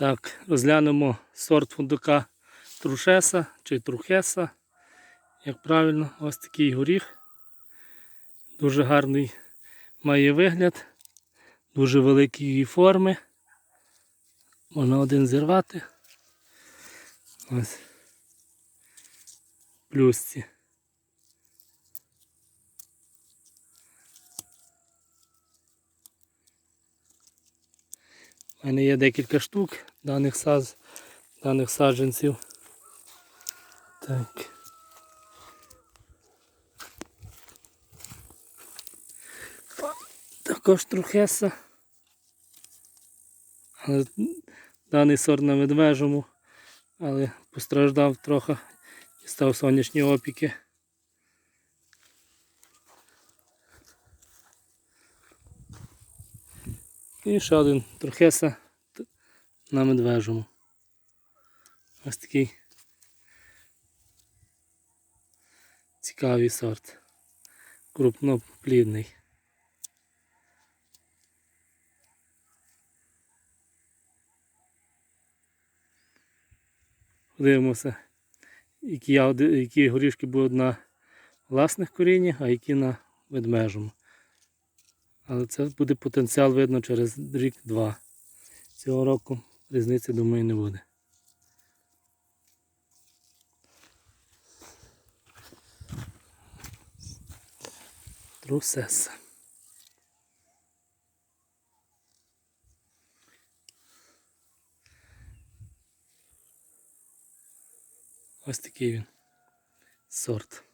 Так, розглянемо сорт фундука трушеса чи трухеса. Як правильно, ось такий горіх. Дуже гарний має вигляд, дуже великої форми. Можна один зірвати. Ось. Плюсці. У мене є декілька штук даних, саз, даних саджанців. Так. Також трохеса. Але даний сорт на медвежому, але постраждав трохи і став сонячні опіки. І ще один трохеса на медвежому. Ось такий цікавий сорт. Крупноплідний. Дивимося, які, які горішки будуть на власних коріннях, а які на ведмежому. Але це буде потенціал видно через рік-два. Цього року різниці, думаю, не буде. Трусеса. Ось такий він сорт.